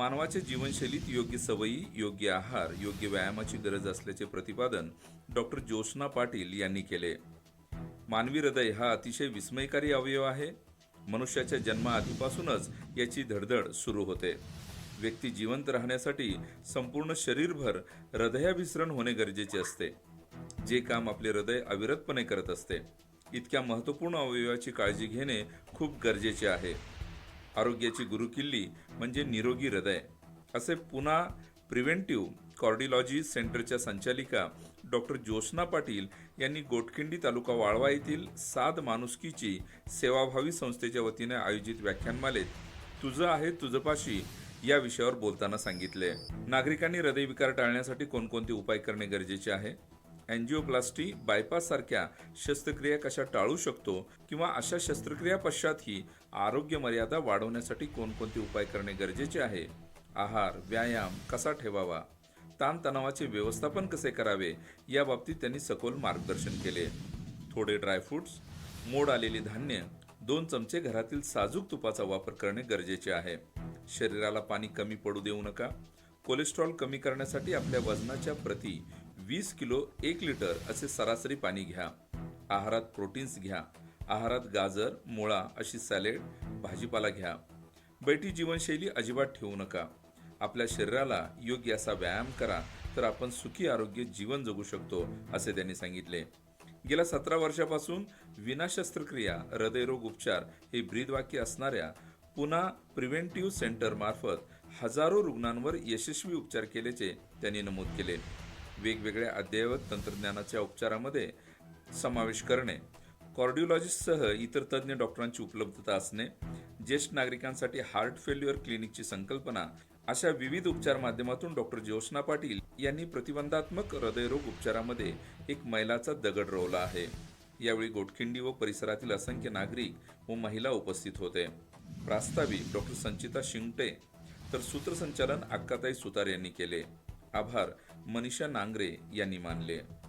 मानवाच्या जीवनशैलीत योग्य सवयी योग्य आहार योग्य व्यायामाची गरज असल्याचे प्रतिपादन डॉक्टर ज्योत्स्ना पाटील यांनी केले. मानवी हृदय हा अतिशय विस्मयकारी अवयव आहे. मनुष्याच्या जन्माआधीपासूनच याची धडधड सुरू होते. व्यक्ती जिवंत राहण्यासाठी संपूर्ण शरीरभर हृदयाभिसरण होणे गरजेचे असते. जे काम आपले हृदय अविरतपणे करत असते. इतक्या महत्त्वपूर्ण अवयवाची काळजी घेणे खूप गरजेचे आहे. आरोग्याची गुरुकिल्ली म्हणजे निरोगी हृदय. असे पुन्हा प्रिव्हेंटिव्ह कॉर्डिलॉजी सेंटरच्या संचालिका डॉक्टर ज्योत्स्ना पाटील यांनी गोटखिंडी तालुका वाळवा येथील साध माणुसकीची सेवाभावी संस्थेच्या वतीने आयोजित व्याख्यानमालेत तुझं आहे तुझपाशी या विषयावर बोलताना सांगितले. नागरिकांनी हृदयविकार टाळण्यासाठी कोणकोणते उपाय करणे गरजेचे आहे? अँजिओप्लास्टी बायपास सारख्या शस्त्रक्रिया कशा टाळू शकतो किंवा अशा शस्त्रक्रिया पश्चातही आरोग्य मर्यादा वाढवण्यासाठी कोणकोणते उपाय करणे गरजेचे आहे? आहार व्यायाम कसा ठेवावा? ताणतणावाचे व्यवस्थापन कसे करावे? या बाबतीत त्यांनी सखोल मार्गदर्शन केले. थोडे ड्रायफ्रुट्स मोड आलेली धान्य दोन चमचे घरातील साजूक तुपाचा वापर करणे गरजेचे आहे. शरीराला पाणी कमी पडू देऊ नका. कोलेस्ट्रॉल कमी करण्यासाठी आपल्या वजनाच्या प्रती वीस किलो एक लिटर असे सरासरी पाणी घ्या. आहारात प्रोटीन्स घ्या. आहारात गाजर मुळा अशी सॅलेड भाजीपाला घ्या. बैठी जीवनशैली अजिबात ठेवू नका. आपल्या शरीराला योग्य असा व्यायाम करा तर आपण सुखी आरोग्य जीवन जगू शकतो असे त्यांनी सांगितले. गेल्या सतरा वर्षापासून विना शस्त्रक्रिया हृदयरोग उपचार हे ब्रीदवाक्य असणाऱ्या पुन्हा प्रिव्हेंटिव्ह सेंटर मार्फत हजारो रुग्णांवर यशस्वी उपचार केल्याचे त्यांनी नमूद केले. वेगवेगळ्या अद्ययावत तंत्रज्ञानाच्या उपचारामध्ये समावेश करणे कॉर्डिओलॉजिस्टसह इतर तज्ज्ञ डॉक्टरांची उपलब्धता असणे ज्येष्ठ नागरिकांसाठी हार्ट फेल्युअर क्लिनिकची संकल्पना अशा विविध उपचार माध्यमातून डॉक्टर ज्योत्स्ना पाटील यांनी प्रतिबंधात्मक हृदयरोग उपचारामध्ये एक मैलाचा दगड रोवला आहे. यावेळी गोटखिंडी व परिसरातील असंख्य नागरिक व महिला उपस्थित होते. प्रास्ताविक डॉक्टर संचिता शिंगटे तर सूत्रसंचालन अक्काताई सुतार यांनी केले. आभार. मनीषा नांगरे यांनी मानले.